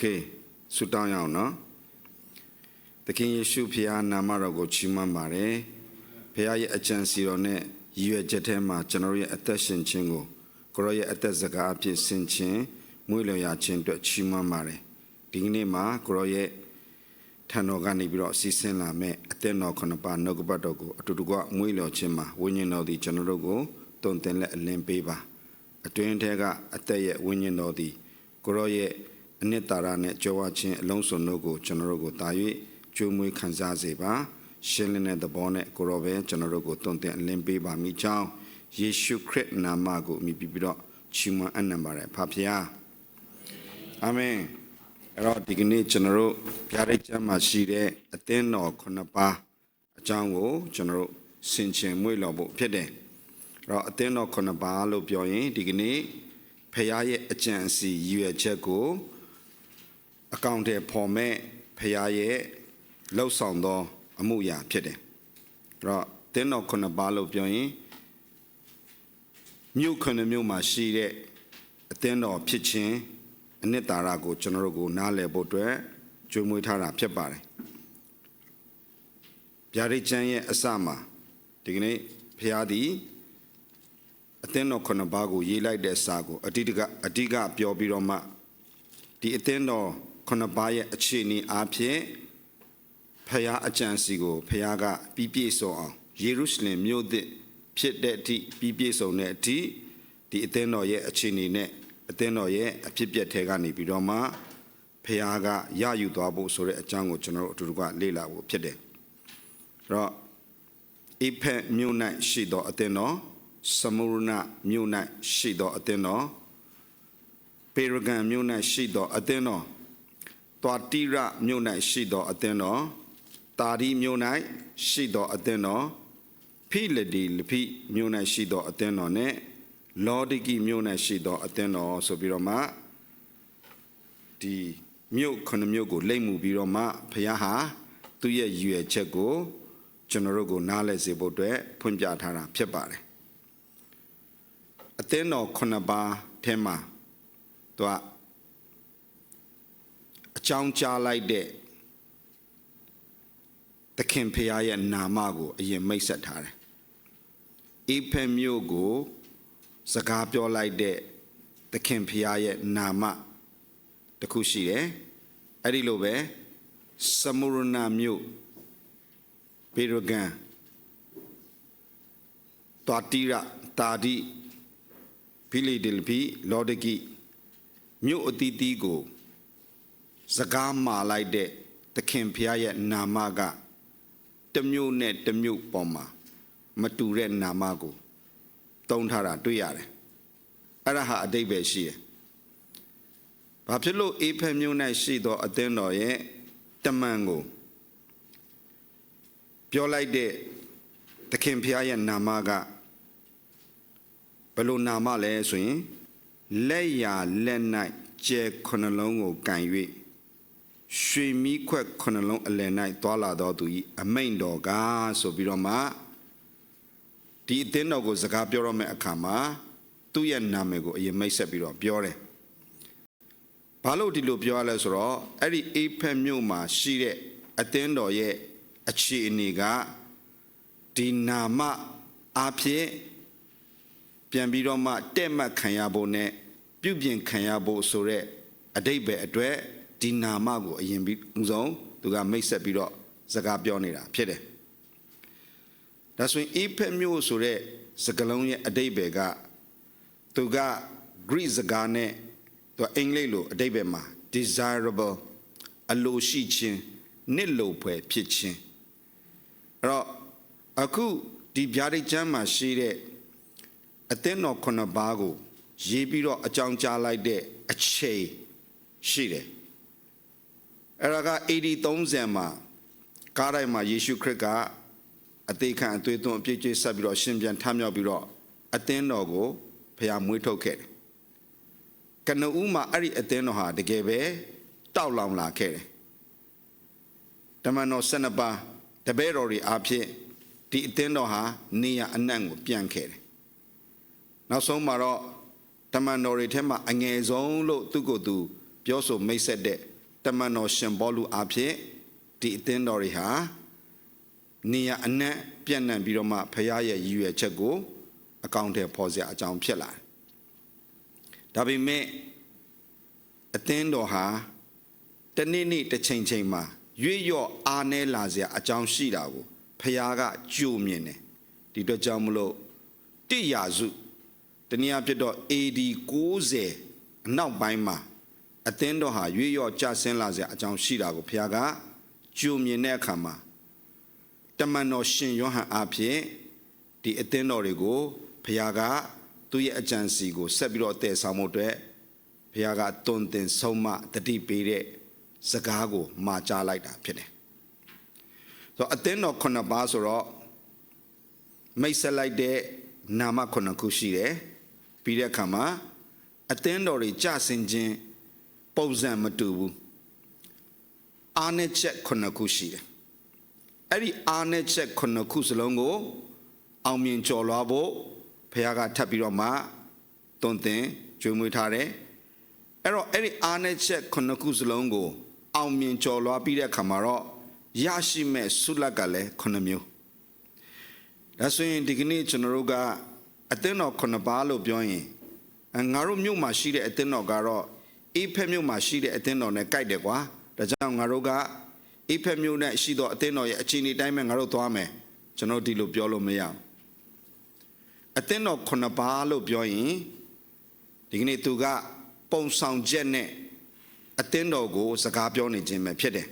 เคဆုတောင်းရအောင်နော်သခင်ယေရှုဖခင်နာမတော်ကိုချီးမွမ်းပါတယ်ဖခင်ရဲ့အကြံစီတော်နဲ့ရည်ရွယ်ချက်ထဲမှာကျွန်တော်ရဲ့အသက်ရှင်ခြင်းကိုကိုရောရဲ့အသက်စကားအဖြစ်ဆင်ခြင်မွေးလျော်ရခြင်းအတွက်ချီးမွမ်းပါတယ်ဒီကနေ့မှာကိုရောရဲ့ထံတော်ကနေပြီးတော့စီစဉ်လာမဲ့အသက်တော်ခုနှစ်ပါးနှုတ်ကပတ်တော်ကိုအတူတကွမွေးလျော်ခြင်းမှာဝိညာဉ်တော်သည်ကျွန်တော်တို့ကိုတုံတင်လက်အလင်းပေးပါအတွင်းထဲကအသက်ရဲ့ဝိညာဉ်တော်သည်ကိုရောရဲ့ အနှစ်သာရနဲ့ကြွယ်ဝခြင်းအလုံးစုံတို့ကိုကျွန်တော်တို့ကိုတာ၍ကျွေးမွေးခံစားစေပါရှင်းလင်းတဲ့သဘောနဲ့ကိုရောပဲကျွန်တော်တို့ကိုတုံ့တင်အလင်းပေးပါမိကြောင်းယေရှုခရစ်နာမကိုအမိပြုပြီးတော့ချီးမွမ်းအနံပါတယ်ဖဖျားအာမင်အဲ့တော့ဒီကနေ့ကျွန်တော်တို့ပြရိတ်ကျမ်းမှာရှိတဲ့အသင်းတော်ခုနှစ်ပါးအကြောင်းကိုကျွန်တော်တို့ဆင်ခြင်မွေ့လျော်ဖို့ဖြစ်တယ်အဲ့တော့အသင်းတော်ခုနှစ်ပါးလို့ပြောရင်ဒီကနေ့ဖခင်ရဲ့အကြံအစီရည်ရွယ်ချက်ကို အကောင့်ထဲပေါ်မဲ့ဖခင်ရဲ့လှုပ်ဆောင်သော အမှုရာဖြစ်တယ်အဲ့တော့အသင်းတော်ခုနှစ်ပါးလို့ပြောရင်မြို့ခုနှစ်မြို့မှာရှိတဲ့အသင်းတော်ဖြစ်ခြင်းအနှစ်သာရကိုကျွန်တော်တို့ကိုနားလည်ဖို့အတွက်ကြိုးမွေးထားတာဖြစ်ပါတယ်ဗျာဒိတ်ချမ်းရဲ့အစမှာဒီကနေ့ဖခင်သည်အသင်းတော်ခုနှစ်ပါးကိုရေးလိုက်တဲ့စာကိုအတိတကအဓိကပြောပြီးတော့မှဒီအသင်းတော် ခုနှစ်ပါးရဲ့အခြေအနေအားဖြင့်ဖျားအကြံစီကိုဖျားကပြီးပြည့်စုံအောင်ယေရုရှလင်မြို့သစ်ဖြစ်တဲ့အထိပြီးပြည့်စုံတဲ့အထိဒီအသင်းတော်ရဲ့အခြေအနေနဲ့အသင်းတော်ရဲ့အဖြစ်အပျက်ထဲကနေပြီးတော့မှဖျားကရယူသွားဖို့ဆိုတဲ့အကြောင်းကိုကျွန်တော်တို့အတူတူကလေ့လာဖို့ဖြစ်တယ်အဲ့တော့အိဖက်မြို့၌ရှိသောအသင်းတော်စမုရဏမြို့၌ရှိသောအသင်းတော်ပေရဂန်မြို့၌ရှိသောအသင်းတော် တွာတိရမြို့၌ရှိသောအသင်းတော်တာရီမြို့၌ရှိသောအသင်းတော်ဖိလဒီလဖိမြို့၌ရှိသောအသင်းတော်နဲ့လောဒိကိမြို့၌ရှိသောအသင်းတော်ဆိုပြီးတော့မှဒီမြို့ခုနှစ်မြို့ကိုလိမ့်မှုပြီးတော့မှဖခင်ဟာသူ့ရဲ့ရည်ရွယ်ချက်ကိုကျွန်တော်တို့ကိုနားလည်စေဖို့အတွက်ဖွင့်ပြထားတာဖြစ်ပါတယ်အသင်းတော်ခုနှစ်ပါးထဲမှာသူကအ ကြောင်းကြားလိုက်တဲ့သခင်ဖရာရဲ့နာမကိုအရင်မိတ်ဆက်ထားတယ်အေဖက်မြို့ကို စကားပြောလိုက်တဲ့သခင်ဖရာရဲ့နာမတစ်ခုရှိတယ်အဲ့ဒီလိုပဲစမုရဏမြို့ပေရဂန်တွာတိရတာဒီဖိလီဒယ်ဖီလော်ဒဂီမြို့အတီးတီးကို စကားမာလိုက်တဲ့သခင်ဖျားရဲ့နာမကတစ်မြို့နဲ့တစ်မြို့ပေါ်မှာမတူတဲ့နာမကိုတုံးထားတာတွေ့ရတယ်အဲ့ဒါဟာအတိတ်ပဲရှိတယ်ဘာဖြစ်လို့အေဖက်မြို့၌ရှိသောအသင်းတော်ရဲ့တမန်ကိုပြောလိုက်တဲ့သခင်ဖျားရဲ့နာမကဘယ်လိုနာမလဲဆိုရင်လက်ရလက်၌ကျဲခုနှလုံးကိုကန်၍ ရွှေမီးခွက်ခုနှလုံးအလယ်၌သွာလာတော်သူ၏အမိန်တော်ကဆိုပြီးတော့မှဒီအသင်းတော်ကိုစကားပြောရမယ့်အခါမှာသူ့ရဲ့နာမည်ကိုအရင်မိတ်ဆက်ပြီးတော့ပြောတယ်။ဘာလို့ဒီလိုပြောရလဲဆိုတော့အဲ့ဒီအေဖက်မြို့မှာရှိတဲ့အသင်းတော်ရဲ့အခြေအနေကဒီနာမအဖြစ်ပြန်ပြီးတော့မှတဲ့မှတ်ခံရဖို့နဲ့ပြုပြင်ခံရဖို့ဆိုတဲ့အတိတ်ပဲအတွက် ဒီနာမကိုအရင်ပြီးဥဆုံးသူကမိတ်ဆက်ပြီးတော့စကားပြောနေတာဖြစ်တယ်။ဒါဆိုရင်အေဖက်မျိုးဆိုတဲ့စကားလုံးရဲ့အတိတ်ပဲကသူက Greek စကားနဲ့သူအင်္ဂလိပ်လိုအတိတ်ပဲမှာ desirable အလိုရှိခြင်းနှစ်လိုဖွယ်ဖြစ်ခြင်းအဲ့တော့အခုဒီဗျာဒိတ်ကျမ်းမှာရှိတဲ့အသင်းတော်ခုနှစ်ပါးကိုရေးပြီးတော့အကြောင်းကြားလိုက်တဲ့အချိန်ရှိတယ် အဲ့ဒါက80 30မှာကားတိုင်းမှာယေရှုခရစ်ကအသေးခံအသွေးသွင်းအပြည့်ကျဆက်ပြီးတော့ရှင်ပြန်ထမြောက်ပြီးတော့အသင်းတော်ကိုဖျားမွေးထုတ်ခဲ့တယ်ကနဦးမှာအဲ့ဒီအသင်းတော်ဟာတကယ်ပဲတောက်လောင်လာခဲ့တယ်တမန်တော်12ပါးတပည့်တော်တွေအားဖြင့်ဒီအသင်းတော်ဟာနေရအနှံ့ကိုပြန်ခဲ့တယ်နောက်ဆုံးမှာတော့တမန်တော်တွေထဲမှာအငယ်ဆုံးလို့သူ့ကိုယ်သူပြောဆိုမိတ်ဆက်တဲ့ တမန်တော်ရှင်ဘောလူအဖြစ်ဒီအသင်းတော်တွေဟာနေရအနှံ့ပြန့်နှံ့ပြီးတော့မှဖခင်ရဲ့ရည်ရွယ်ချက်ကို အကောင့်ထဲပေါ်စရာအကြောင်းဖြစ်လာတယ်။ဒါပေမဲ့အသင်းတော်ဟာတနေ့နေ့တစ်ချိန်ချိန်မှာရွေ့ရော့အားနည်းလာစရာအကြောင်းရှိတာကိုဖခင်ကကြိုမြင်တယ်။ဒီအတွက်ကြောင့်မလို့တိယာစုတနည်းအားဖြင့်တော့ AD 90အနောက်ပိုင်းမှာ အသင်းတော်ဟာရွေ့ရော့ကျဆင်းလာစရာအကြောင်းရှိတာကိုဖခင်ကကြိုမြင်တဲ့အခါမှာတမန်တော်ရှင်ယောဟန်အားဖြင့်ဒီအသင်းတော်တွေကိုဖခင်ကသူ့ရဲ့အကြံစီကိုဆက်ပြီးတော့တည်ဆောင်မှုအတွက်ဖခင်ကတွင်တင်ဆုံးမတတိပေးတဲ့စကားကိုမှာကြားလိုက်တာဖြစ်တယ်။ဆိုတော့အသင်းတော်ခုနှစ်ပါးဆိုတော့မိတ်ဆက်လိုက်တဲ့နာမခုနှစ်ခုရှိတယ်။ပြီးတဲ့အခါမှာအသင်းတော်တွေကြဆင်ခြင်း ပုံစံမတူဘူး။အားနဲ့ချက်ခုနှစ်ခုရှိတယ်။အဲ့ဒီအားနဲ့ချက်ခုနှစ်ခုစလုံးကို အောင်မြင်ကျော်လွှားဖို့ဖခင်ကထပ်ပြီးတော့မှတွင်တင်ကြွေးမွေးထားတယ်။အဲ့တော့အဲ့ဒီအားနဲ့ချက်ခုနှစ်ခုစလုံးကို အောင်မြင်ကျော်လွှားပြီးတဲ့အခါမှာတော့ရရှိမဲ့ဆုလက်ကလည်းခုနှစ်မျိုးဒါဆိုရင်ဒီကနေ့ကျွန်တော်တို့ကအသင်းတော်ခုနှစ်ပါးလို့ပြောရင်အငါတို့မြို့မှာရှိတဲ့အသင်းတော်ကတော့ အေးဖက်မြို့မှာရှိတဲ့အသင်းတော်နဲ့ကြိုက်တယ်ကွာဒါကြောင့်ငါတို့ကအေးဖက်မြို့နဲ့ရှိတော့အသင်းတော်ရဲ့အခြေအနေတိုင်းပဲငါတို့သွားမယ်ကျွန်တော်ဒီလိုပြောလို့မရဘူးအသင်းတော်ခုနှစ်ပါးလို့ပြောရင်ဒီကနေ့သူကပုံဆောင်ချက်နဲ့အသင်းတော်ကိုစကားပြောနေခြင်းပဲဖြစ်တယ်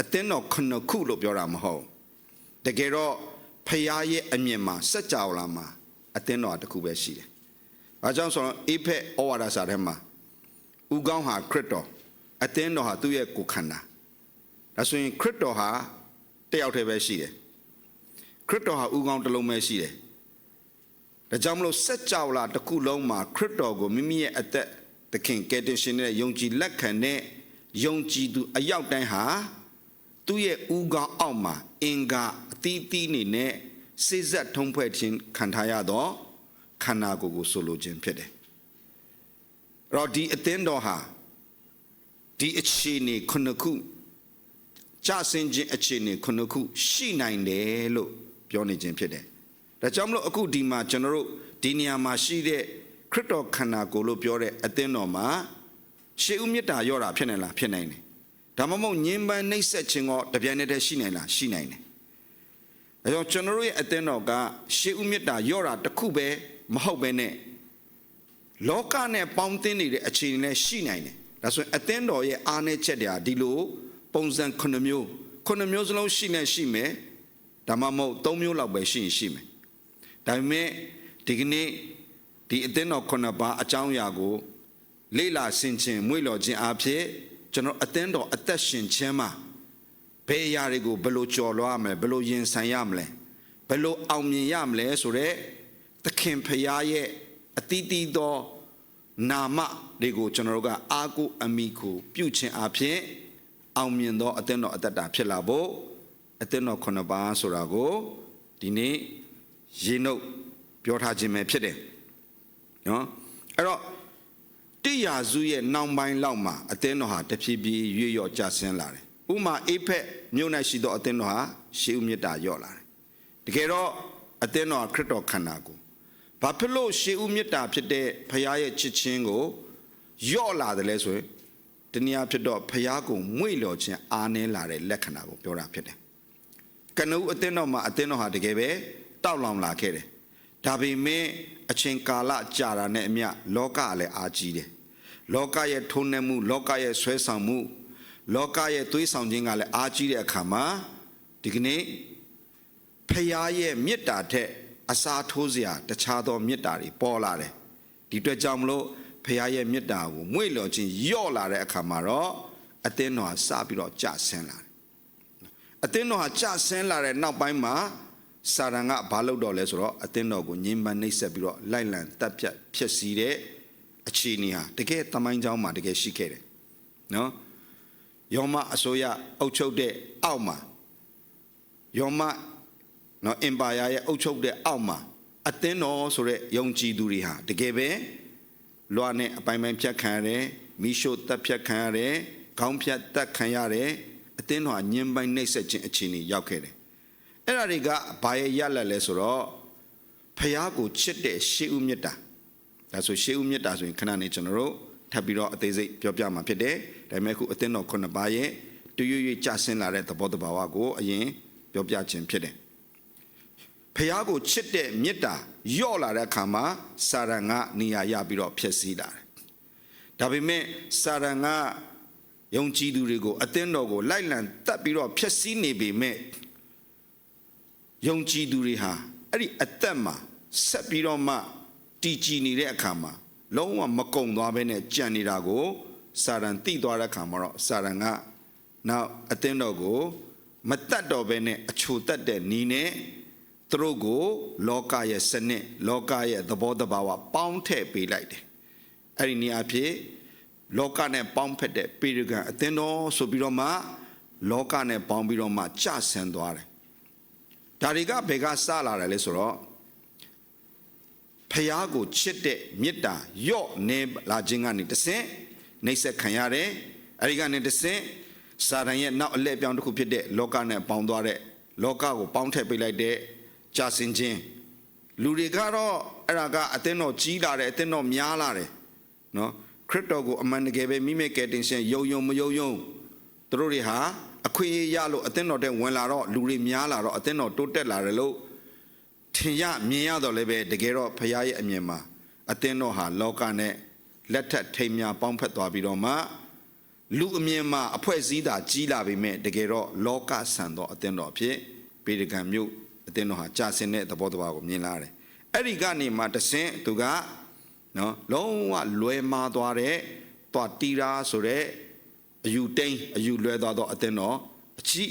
အသင်းတော်ခုနှစ်ခုလို့ပြောတာမဟုတ်တကယ်တော့ဖခင်ရဲ့အမြင်မှာစัจ java လာမှာအသင်းတော်တစ်ခုပဲရှိတယ်။ဘာကြောင့်ဆိုတော့အေဖက်ဩဝါဒစာထဲမှာ ဥကောင်းဟာခရစ်တော်အသင်းတော်ဟာသူ့ရဲ့ကိုယ်ခန္ဓာဒါဆိုရင်ခရစ်တော်ဟာတယောက်တည်းပဲရှိတယ်။ခရစ်တော်ဟာဥကောင်းတစ်လုံးပဲရှိတယ်။ဒါကြောင့်မလို့စัจ java လာတစ်ခုလုံးမှာခရစ်တော်ကိုမိမိရဲ့အသက်သခင်ကယ်တင်ရှင်နဲ့ယုံကြည်လက်ခံတဲ့ယုံကြည်သူအယောက်တိုင်းဟာသူ့ရဲ့ဥကောင်းအောက်မှာအင်္ဂါအသီးသီးနေနဲ့စိစက်ထုံးဖွဲ့ခြင်းခံထားရတော့ခန္ဓာကိုယ်ကိုဆိုလိုခြင်းဖြစ်တယ်။အဲ့ တော့ဒီအသင်းတော်ဟာဒီအခြေအနေခုနှစ်ခုကြဆင်းခြင်းအခြေအနေခုနှစ်ခုရှိနိုင်တယ်လို့ပြောနေခြင်းဖြစ်တယ်။ဒါကြောင့်မလို့အခုဒီမှာကျွန်တော်တို့ဒီနေရာမှာရှိတဲ့ခရစ်တော်ခန္ဓာကိုယ်လို့ပြောတဲ့အသင်းတော်မှာရှေးဥမြတ်တာရော့တာဖြစ်နေလားဖြစ်နိုင်တယ်။ဒါမှမဟုတ်ညင်ပန်းနှိမ့်ဆက်ခြင်းကတပြိုင်နက်တည်းရှိနိုင်လားရှိနိုင်တယ်။အဲကြောင့်ကျွန်တော်တို့ရဲ့အသင်းတော်ကရှေးဥမြတ်တာရော့တာတစ်ခုပဲမဟုတ်ပဲနဲ့ လောကနဲ့ပေါင်းသင်းနေတဲ့အခြေအနေနဲ့ရှိနိုင်တယ်။ဒါဆိုရင်အသင်းတော်ရဲ့အားနည်းချက်တွေဟာဒီလိုပုံစံ9မျိုး9မျိုးစလုံးရှိနေရှိမယ်။ဒါမှမဟုတ်3မျိုးလောက်ပဲရှိရင်ရှိမယ်။ဒါပေမဲ့ဒီကနေ့ဒီအသင်းတော်9ပါးအကြောင်းအရာကိုလေ့လာဆင်ခြင်မွေ့လျော်ခြင်းအဖြစ်ကျွန်တော်အသင်းတော်အသက်ရှင်ခြင်းမှာဘယ်အရာတွေကိုဘယ်လိုကြော်လွှားမလဲဘယ်လိုရင်ဆိုင်ရမလဲဘယ်လိုအောင်မြင်ရမလဲဆိုတော့သခင်ဖရာရဲ့ အတီးတီးသောနာမတွေကိုကျွန်တော်တို့ကအာကိုအမိကိုပြုခြင်းအဖြစ်အောင်မြင်သောအသင်းတော်အသက်တာဖြစ်လာဖို့အသင်းတော်ခုနှစ်ပါးဆိုတာကိုဒီနေ့ရေနှုတ်ပြောထားခြင်းပဲဖြစ်တယ်နော်အဲ့တော့တိယာစုရဲ့နောင်ပိုင်းလောက်မှာအသင်းတော်ဟာတဖြည်းဖြည်းရွေ့ရော့ကျဆင်းလာတယ်။ဥမာအေဖက်မြို့၌ရှိသောအသင်းတော်ဟာရှေးဥမြတ်တာရော့လာတယ်။တကယ်တော့အသင်းတော်ခရစ်တော်ခန္ဓာကို ဘာဖြစ်လို့ရှေးဥမြတ်တာဖြစ်တဲ့ဖခင်ရဲ့ချစ်ချင်းကိုရော့လာတယ်လဲဆိုရင်တနည်းဖြစ်တော့ဖခင်ကိုမွေ့လျော်ခြင်းအားနည်းလာတဲ့လက္ခဏာကိုပြောတာဖြစ်တယ်။ကနဦးအသင်းတော်မှာအသင်းတော်ဟာတကယ်ပဲတောက်လောင်လာခဲ့တယ်။ဒါပေမဲ့အချိန်ကာလကြာတာနဲ့အမျှလောကလည်းအားကြီးတယ်လောကရဲ့ထုံးနှံမှုလောကရဲ့ဆွဲဆောင်မှု လောကရဲ့သွေးဆောင်ခြင်းကလည်းအားကြီးတဲ့အခါမှာဒီကနေ့ဖခင်ရဲ့မေတ္တာထက် အစားထိုးစရာတခြားသောမေတ္တာတွေပေါ်လာတယ်ဒီအတွက်ကြောင့်မလို့ဖခင်ရဲ့မေတ္တာကိုမွေ့လျော်ခြင်းယော့လာတဲ့အခါမှာတော့အသင်းတော်ဟာစပြီးတော့ကြဆင်းလာတယ်အသင်းတော်ဟာကြဆင်းလာတဲ့နောက်ပိုင်းမှာစာရန်ကဘာလုပ်တော့လဲဆိုတော့အသင်းတော်ကိုညှဉ်းပန်းနှိပ်စက်ပြီးတော့လိုက်လံတပ်ဖြတ်ဖြစ်စီတဲ့အခြေအနေဟာတကယ်တမိုင်းကြောင်းမှာတကယ်ရှိခဲ့တယ်နော်ယောမအစိုးရအုပ်ချုပ်တဲ့အောက်မှာယောမ နော်အင်ပါယာရဲ့အုပ်ချုပ်တဲ့အောက်မှာအသင်းတော်ဆိုတဲ့ယုံကြည်သူတွေဟာတကယ်ပဲလွာနဲ့အပိုင်ပိုင်ဖြတ်ခံရတယ်မိရှုတပ်ဖြတ်ခံရတယ်ခေါင်းဖြတ်တက်ခံရတဲ့အသင်းတော်ဟာညင်ပိုင်နှိပ်စက်ခြင်းအခြေအနေရောက်ခဲ့တယ်အဲ့ဒါတွေကဘာရဲ့ရလက်လဲဆိုတော့ဖះကိုချစ်တဲ့ရှေးဦးမြတ်တာဒါဆိုရှေးဦးမြတ်တာဆိုရင်ခဏနေကျွန်တော်တို့ထပ်ပြီးတော့အသေးစိတ်ပြောပြမှာဖြစ်တယ်ဒါပေမဲ့ခုအသင်းတော်ခုနှစ်ပါးရဲ့တူရွရွကြဆင်းလာတဲ့သဘောတဘာဝကိုအရင်ပြောပြခြင်းဖြစ်တယ် ဖះကိုချစ်တဲ့မေတ္တာယော့လာတဲ့အခါမှာစာရန်ကနေရာရပြီးတော့ဖြစ်စည်းလာတယ်ဒါပေမဲ့စာရန်ကယုံကြည်သူတွေကိုအသင်းတော်ကိုလိုက်လံတက်ပြီးတော့ဖြစ်စည်းနေပေမဲ့ယုံကြည်သူတွေဟာအဲ့ဒီအသက်မှာဆက်ပြီးတော့မှတည်ကြည်နေတဲ့အခါမှာလုံးဝမကုံသွားဘဲနဲ့ကြံနေတာကိုစာရန်တိသွားတဲ့အခါမှာတော့စာရန်ကနောက်အသင်းတော်ကိုမတတ်တော့ဘဲနဲ့အချိုတက်တဲ့နီးနဲ့ သူတို့ကိုလောကရဲ့စနစ်လောကရဲ့သဘောတဘာဝပေါင်းထည့်ပေးလိုက်တယ်အဲ့ဒီနေရာဖြစ်လောကနဲ့ပေါင်းဖက်တဲ့ပေရဂန်အသင်းတော်ဆိုပြီးတော့မှ လောကနဲ့ပေါင်းပြီးတော့မှကြဆင်းသွားတယ်ဒါတွေကဘယ်ကစလာတယ်လဲဆိုတော့ဖះကိုချစ်တဲ့မေတ္တာယော့နေလာခြင်းကနေတဆင့်နှိပ်စက်ခံရတယ်အဲဒီကနေတဆင့်စာရန်ရဲ့နောက်အလှည့်ပြောင်းတစ်ခုဖြစ်တဲ့လောကနဲ့ပေါင်းသွားတဲ့လောကကိုပေါင်းထည့်ပေးလိုက်တဲ့ ကြာစင်ခြင်းလူတွေကတော့အဲ့ဒါကအသင်းတော်ကြီးလာတယ်အသင်းတော်များလာတယ်နော်ခရစ်တော်ကိုအမှန်တကယ်ပဲမိမိကယ်တင်ရှင်ယုံယုံမယုံယုံသူတို့တွေဟာအခွင့်အရေးရလို့အသင်းတော်တဲ့ဝင်လာတော့လူတွေများလာတော့အသင်းတော်တိုးတက်လာတယ်လို့ထင်ရမြင်ရတော့လည်းပဲတကယ်တော့ဖခင်ရဲ့အမြင်မှာအသင်းတော်ဟာလောကနဲ့လက်ထက်ထိမ်များပေါင်းဖက်သွားပြီးတော့မှလူအမြင်မှာအဖွဲ့စည်းတာကြီးလာပြီမဲ့တကယ်တော့လောကဆန်သောအသင်းတော်ဖြစ်ပေဒကံမြို့ အသင်းတော်ဟာကြာစင်တဲ့သဘောတဘာကိုမြင်လာတယ်အဲ့ဒီကနေမှတဆင့်သူကနော်လုံးဝလွယ်မာသွားတဲ့တွားတီရာဆိုတဲ့အယူတိန်အယူလွဲသွားတော့အသင်းတော်အချိ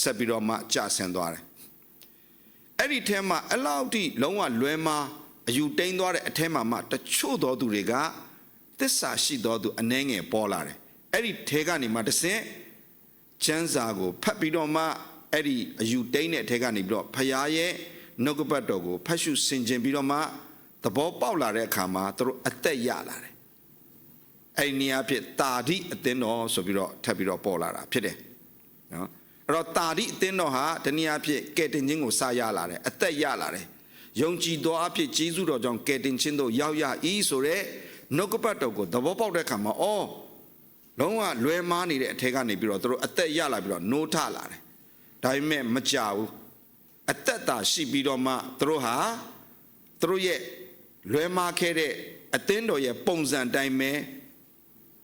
ဆက်ပြီးတော့မှကြာဆင်သွားတယ်အဲ့ဒီထဲမှာအလောက်ထိလုံးဝလွယ်မာအယူတိန်သွားတဲ့အထဲမှာမှတချို့သောသူတွေကသစ္စာရှိသောသူအနှဲငယ်ပေါ်လာတယ်အဲ့ဒီထဲကနေမှတဆင့်ကျမ်းစာကိုဖတ်ပြီးတော့မှ အဲ့ဒီအယူတိန်တဲ့အထဲကနေပြီးတော့ဖရားရဲ့နှုတ်ကပတ်တော်ကိုဖတ်ရှုဆင်ခြင်ပြီးတော့မှသဘောပေါက်လာတဲ့အခါမှာသူတို့အသက်ရလာတယ်အဲ့ဒီနေရာဖြစ်တာဓိအသင်းတော်ဆိုပြီးတော့ထပ်ပြီးတော့ပေါ်လာတာဖြစ်တယ်နော်အဲ့တော့တာဓိအသင်းတော်ဟာတနည်းအားဖြင့်ကယ်တင်ခြင်းကိုစရလာတယ်အသက်ရလာတယ်ယုံကြည်သောအဖြစ်ဂျေဇုတော်ကြောင့်ကယ်တင်ခြင်းတို့ရောက်ရ၏ဆိုတဲ့နှုတ်ကပတ်တော်ကိုသဘောပေါက်တဲ့အခါမှာအော်လုံးဝလွယ်မားနေတဲ့အထက်ကနေပြီးတော့သူတို့အသက်ရလာပြီးတော့နိုးထလာတယ် ဒါပေမဲ့မကြဘူးအသက်သာရှိပြီးတော့မှသူတို့ဟာသူတို့ရဲ့လွယ်မားခဲ့တဲ့အသင်းတော်ရဲ့ပုံစံတိုင်းပဲ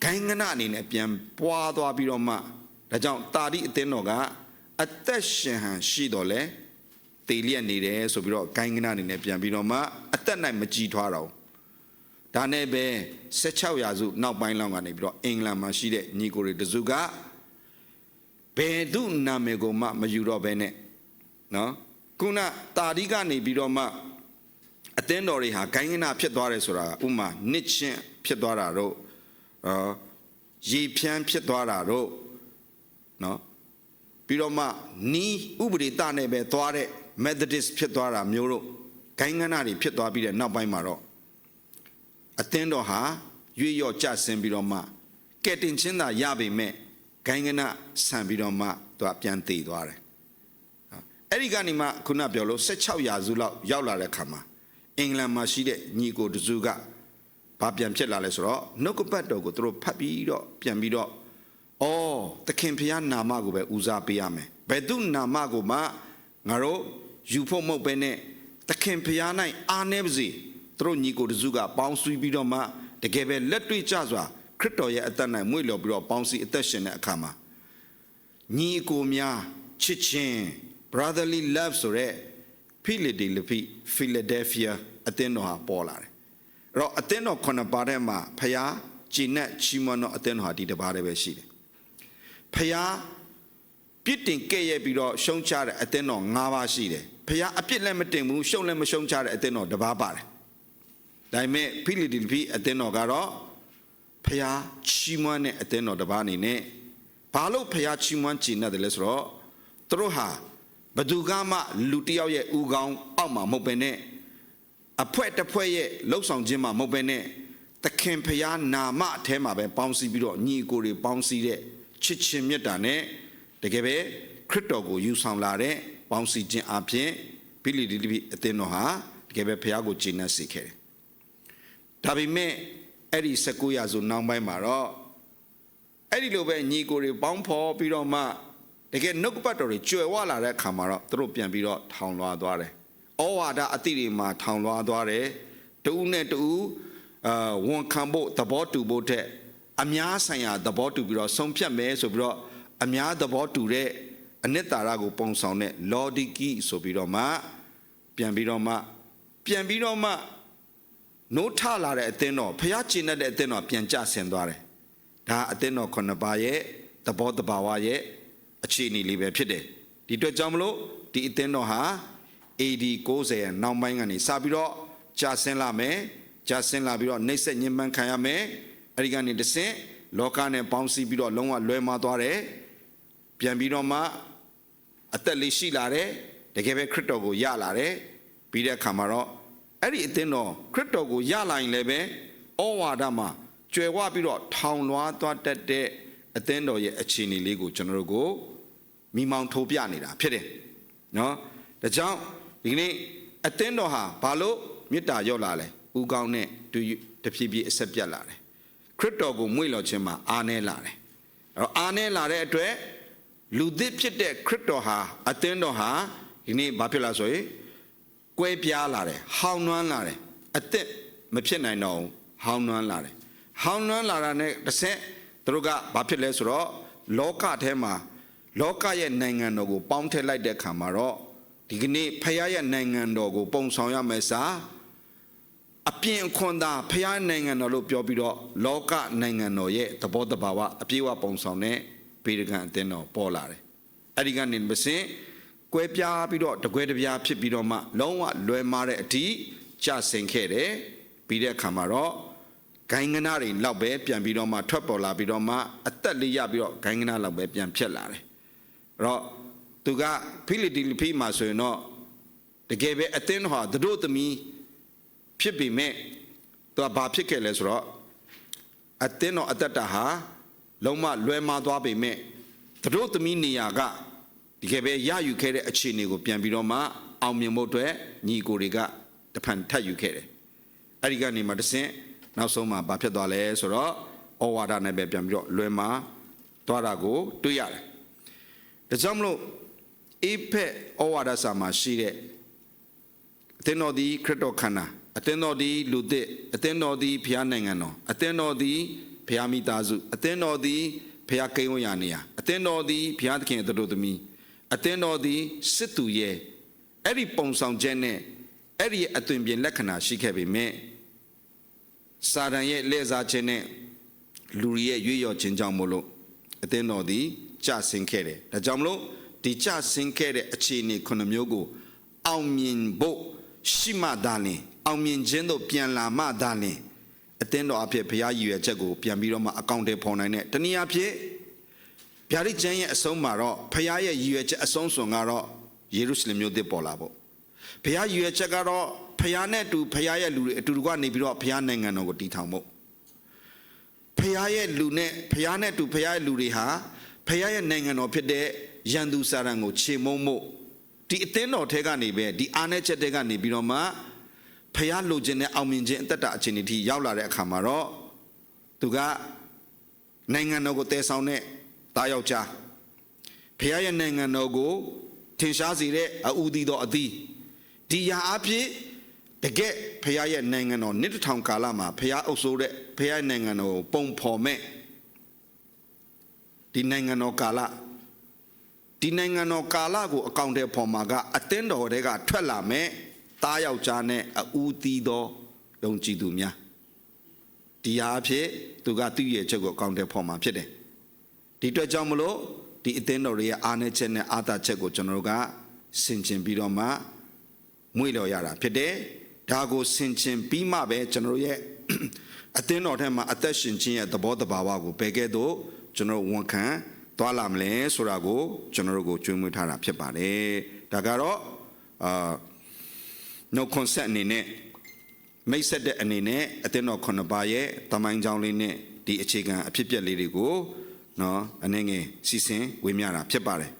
ဂိုင်းငနအနေနဲ့ပြန်ပွားသွားပြီးတော့မှဒါကြောင့်တာတိအသင်းတော်ကအသက်ရှင်ဟန်ရှိတော်လဲတေလျက်နေတယ်ဆိုပြီးတော့ဂိုင်းငနအနေနဲ့ပြန်ပြီးတော့မှအသက်နိုင်မကြည်ထွားတော့ဒါနဲ့ပဲ16ရာစုနောက်ပိုင်းလောက်ကနေပြီးတော့အင်္ဂလန်မှာရှိတဲ့ညီကိုတွေတစုက ဘယ်သူနာမည်ကိုမှမယူတော့ဘဲနဲ့နော်ခုနတာတိကနေပြီးတော့မှအသင်းတော်တွေဟာဂိုင်းငနာဖြစ်သွားတယ်ဆိုတာဥမာနစ်ချင်းဖြစ်သွားတာတော့အာရေဖြန်းဖြစ်သွားတာတော့နော်ပြီးတော့မှနီးဥပဒေတနဲ့ပဲသွားတဲ့ Methodist ဖြစ်သွားတာမျိုးတို့ဂိုင်းငနာတွေဖြစ်သွားပြီးတဲ့နောက်ပိုင်းမှာတော့အသင်းတော်ဟာရွေ့ရော့ကြဆင်းပြီးတော့မှကဲတင်ချင်းသာရပေမဲ့ ဂိုင်းငနာဆန်ပြီးတော့မှသူကပြန်တည်သွားတယ်အဲ့ဒီကနေမှခုနပြောလို့16ရာစုလောက်ရောက်လာတဲ့ခါမှာအင်္ဂလန်မှာရှိတဲ့ညီကိုတစုကဘာပြန်ဖြစ်လာလဲဆိုတော့နှုတ်ကပတ်တော်ကိုသူတို့ဖတ်ပြီးတော့ပြန်ပြီးတော့အော်သခင်ဖျားနာမကိုပဲဦးစားပေးရမယ်ဘယ်သူနာမကိုမှငါတို့ယူဖို့မဟုတ်ပဲနဲ့သခင်ဖျား၌အားနေပါစေသူတို့ညီကိုတစုကပေါင်းစည်းပြီးတော့မှတကယ်ပဲလက်တွေ့ကြစွာ ခရစ်တော်ရဲ့အသက်၌မွေ့လျော်ပြီးတော့ပေါင်းစည်းအသက်ရှင်တဲ့အခါမှာညီကိုများချစ်ချင်း brotherly love ဆိုတဲ့ဖိလဒေလဖိဖိလဒဲဖီးယားအသင်းတော်ဟာပေါ်လာတယ်အဲ့တော့အသင်းတော်ခုနှစ်ပါးထဲမှာဖျားဂျီနက်ချီမွန်တော်အသင်းတော်ဟာဒီတစ်ပါးတည်းပဲရှိတယ်ဖျားပြစ်တင်ကဲ့ရဲ့ပြီးတော့ရှုံးချတဲ့အသင်းတော်၅ပါးရှိတယ်ဖျားအပြစ်လည်းမတင်ဘူးရှုံးလည်းမရှုံးချတဲ့အသင်းတော်တစ်ပါးပါတယ်ဒါပေမဲ့ဖိလဒေလဖိအသင်းတော်ကတော့ ဖျားချီမွန်တဲ့အသင်းတော်တစ်ပါးအနေနဲ့ဘာလို့ဖျားချီမွန်ဂျီနက်တယ်လဲဆိုတော့သူတို့ဟာဘသူကမှလူတယောက်ရဲ့ဥကောင်းအောက်မှာမဟုတ်ပဲနဲ့အဖွဲတစ်ဖွဲရဲ့လှုပ်ဆောင်ခြင်းမှာမဟုတ်ပဲနဲ့သခင်ဖျားနာမအแทမှာပဲပေါင်းစည်းပြီးတော့ညီကိုတွေပေါင်းစည်းတဲ့ချစ်ချင်းမေတ္တာနဲ့တကယ်ပဲခရစ်တော်ကိုယူဆောင်လာတဲ့ပေါင်းစည်းခြင်းအပြင်ဖိလိတိပိအသင်းတော်ဟာတကယ်ပဲဖခင်ကိုကျေနပ်စေခဲ့တယ်။ဒါပေမဲ့ အဲ့ဒီ19ရာစုနောက်ပိုင်းမှာတော့အဲ့ဒီလိုပဲညီကိုတွေပေါင်းဖော်ပြီးတော့မှတကယ်နှုတ်ကပတ်တော်တွေကျွယ်ဝလာတဲ့အခါမှာတော့သူတို့ပြန်ပြီးတော့ထောင်လွှားသွားတယ်။ဩဝါဒအတိတွေမှာထောင်လွှားသွားတယ်။တူနဲ့တူအာဝန်ခံဖို့သဘောတူဖို့တဲ့အများဆိုင်ရာသဘောတူပြီးတော့ဆုံးဖြတ်မယ်ဆိုပြီးတော့အများသဘောတူတဲ့အနှစ်သာရကိုပုံဆောင်တဲ့ logic ဆိုပြီးတော့မှပြန်ပြီးတော့မှပြန်ပြီးတော့မှ နိုးထလာတဲ့အသင်းတော်ဖျားကျင်တဲ့အသင်းတော်ပြန်ကျဆင်းသွားတယ်ဒါအသင်းတော်ခုနှစ်ပါးရဲ့သဘောတဘာဝရဲ့အခြေအနေလေးပဲဖြစ်တယ်ဒီအတွက်ကြောင့်မလို့ဒီအသင်းတော်ဟာ AD 90ရဲ့နောက်ပိုင်းကနေစပြီးတော့ကျဆင်းလာမယ်ကျဆင်းလာပြီးတော့နှိမ့်ဆက်ညှဉ်းပန်းခံရမယ်အဲဒီကနေတဆင့်လောကနဲ့ပေါင်းစည်းပြီးတော့လုံးဝလွဲမှားသွားတယ်ပြန်ပြီးတော့မှအသက်လေးရှိလာတယ်တကယ်ပဲခရစ်တော်ကိုယလာတယ်ပြီးတဲ့အခါမှာတော့ အဲ့ဒီအသင်းတော်ခရစ်တော်ကိုယလာရင်လည်းပဲဩဝါဒမှာကျွယ်ဝပြီးတော့ထောင်လွှားသွားတတ်တဲ့အသင်းတော်ရဲ့အခြေအနေလေးကိုကျွန်တော်တို့ကိုမိမောင်းထိုးပြနေတာဖြစ်တယ်နော်ဒါကြောင့်ဒီကနေ့အသင်းတော်ဟာဘာလို့မေတ္တာရော့လာလဲဥကောင်းနဲ့တူတဖြည်းဖြည်းအဆက်ပြတ်လာတယ်ခရစ်တော်ကိုမွေ့လျော်ခြင်းမှာအားနည်းလာတယ်အဲ့တော့အားနည်းလာတဲ့အတွက်လူသစ်ဖြစ်တဲ့ခရစ်တော်ဟာအသင်းတော်ဟာဒီနေ့ဘာဖြစ်လာဆိုရင် ကွဲပြားလာတယ်ဟောင်းနွမ်းလာတယ်အသက်မဖြစ်နိုင်တော့ဘူးဟောင်းနွမ်းလာတယ်ဟောင်းနွမ်းလာတာနဲ့တစ်ဆက်သူတို့ကဘာဖြစ်လဲဆိုတော့လောကထဲမှာလောကရဲ့နိုင်ငံတော်ကိုပေါင်းထည့်လိုက်တဲ့အခါမှာတော့ဒီကနေ့ဖခင်ရဲ့နိုင်ငံတော်ကို ပုံဆောင်ရမယ်စာအပြင်အခွန်သာဖခင်နိုင်ငံတော်လို့ပြောပြီးတော့လောကနိုင်ငံတော်ရဲ့သဘောတဘာဝအပြည့်အဝပုံဆောင်တဲ့ပေရကန်အသင်းတော်ပေါ်လာတယ်အဲ့ဒီကနေမစင် ကွဲပြားပြီးတော့တကွဲတပြားဖြစ်ပြီးတော့မှ လုံးဝလွယ်မားတဲ့အထိကြဆင်ခဲ့တယ်ပြီးတဲ့အခါမှာတော့ဂိုင်းကနာတွေလောက်ပဲပြန်ပြီးတော့မှထွက်ပေါ်လာပြီးတော့မှအသက်လေးရပြီးတော့ဂိုင်းကနာလောက်ပဲပြန်ဖြစ်လာတယ်အဲ့တော့သူကဖိလိတီလီဖိမှာဆိုရင်တော့တကယ်ပဲအသင်းတော်ဟာသူတို့သမီးဖြစ်ပေမဲ့သူကဘာဖြစ်ခဲ့လဲဆိုတော့အသင်းတော်အသက်တာဟာလုံးဝလွယ်မာသွားပေမဲ့သူတို့သမီးနေရာက ဒီကယ်ပဲရယူခဲ့တဲ့အခြေအနေကိုပြန်ပြီးတော့မှအောင်မြင်ဖို့အတွက်ညီကိုတွေကတဖန်ထပ်ယူခဲ့တယ်အဲ့ဒီကနေမှတဆင့်နောက်ဆုံးမှာဘာဖြစ်သွားလဲဆိုတော့ဩဝါဒနဲ့ပဲပြန်ပြီးတော့လွယ်မာသွားတာကိုတွေ့ရတယ်ဒါကြောင့်မလို့အေဖက်ဩဝါဒစာမှာရှိတဲ့အသင်းတော်ဒီခရစ်တော်ခန္ဓာအသင်းတော်ဒီလူသစ်အသင်းတော်ဒီဘုရားနိုင်ငံတော်အသင်းတော်ဒီဘုရားမိသားစုအသင်းတော်ဒီဘုရားကိန်းဝရာနေရာအသင်းတော်ဒီဘုရားသခင်တို့သမီး အသင်းတော်ဒီစစ်သူရဲ့အဲ့ဒီပုံဆောင်ချက်နဲ့အဲ့ဒီအသွင်ပြင်လက္ခဏာရှိခဲ့ပေမဲ့စာတန်ရဲ့လက်စားခြင်းနဲ့လူတွေရဲ့ရွေ့လျော့ခြင်းကြောင့်မို့လို့အသင်းတော်ဒီကြဆင်းခဲ့တယ်ဒါကြောင့်မလို့ဒီကြဆင်းခဲ့တဲ့အခြေအနေခုနှစ်မျိုးကို အောင်မြင်ဖို့ရှိမှသာလင်အောင်မြင်ခြင်းတို့ပြန်လာမှသာလင်အသင်းတော်အဖြစ်ဘုရားရည်ရွယ်ချက်ကိုပြန်ပြီးတော့မှအကောင့်တွေဖော်နိုင်တဲ့တနည်းအားဖြင့် ဗျာဒိတ်ကျမ်းရဲ့အဆုံးမှာတော့ဘုရားရဲ့ရည်ရွယ်ချက်အဆုံးစွန်ကတော့ယေရုရှလင်မြို့သစ်ပေါ်လာဖို့ဘုရားရည်ရွယ်ချက်ကတော့ဘုရားနဲ့အတူဘုရားရဲ့လူတွေအတူတူကနေပြီးတော့ဘုရားနိုင်ငံတော်ကိုတည်ထောင်ဖို့ဘုရားရဲ့လူနဲ့ဘုရားနဲ့အတူဘုရားရဲ့လူတွေဟာဘုရားရဲ့နိုင်ငံတော်ဖြစ်တဲ့ယန်သူစာရန်ကိုခြေမုံမှုဒီအသင်းတော်ထဲကနေပဲဒီအာနဲ့ချက်တဲကနေပြီးတော့မှဖះလိုချင်တဲ့အောင်မြင်ခြင်းအသက်တာအခြေအနေထိရောက်လာတဲ့အခါမှာတော့သူကနိုင်ငံတော်ကိုတည်ဆောင်တဲ့ တာယောက်ျားဖះရဲ့နိုင်ငံတော်ကိုထင်ရှားစေတဲ့အူဒီတော်အသီးဒီရာအဖြစ်တကယ်ဖះရဲ့နိုင်ငံတော်နှစ်တစ်ထောင်ကာလမှာဖះအုပ်စိုးတဲ့ဖះရဲ့နိုင်ငံတော်ကိုပုံဖော်မဲ့ဒီနိုင်ငံတော်ကာလဒီနိုင်ငံတော်ကာလကိုအကောင့်ထဲပေါ်မှာကအသင်းတော်တွေကထွက်လာမဲ့သားယောက်ျားနဲ့အူသီးသောယုံကြည်သူများဒီဟာအဖြစ်သူကသူ့ရဲ့ချက်ကိုအကောင့်ထဲပေါ်မှာဖြစ်တယ် ဒီအတွက်ကြောင့်မလို့ဒီအသင်းတော်တွေရဲ့အားနည်းချက်နဲ့အာသာချက်ကိုကျွန်တော်တို့ကဆင်ခြင်ပြီးတော့မှမွေ့လျော်ရတာဖြစ်တယ်ဒါကိုဆင်ခြင်ပြီးမှပဲကျွန်တော်တို့ရဲ့အသင်းတော်ထဲမှာအသက်ရှင်ခြင်းရဲ့သဘောတဘာဝကိုဘယ်ကဲ့သို့ကျွန်တော်ဝန်ခံသွားလာမလဲဆိုတာကိုကျွန်တော်တို့ကိုကြွေးမွေးထားတာဖြစ်ပါတယ်ဒါကတော့အာ no concept အနေနဲ့မိတ်ဆက်တဲ့အနေနဲ့အသင်းတော်ခုနှစ်ပါးရဲ့တမိုင်းကြောင်းလေးနဲ့ဒီအခြေခံအဖြစ်အပျက်လေးတွေကို နော်အနေငယ်စီစဉ်ဝေမျှတာဖြစ်ပါတယ်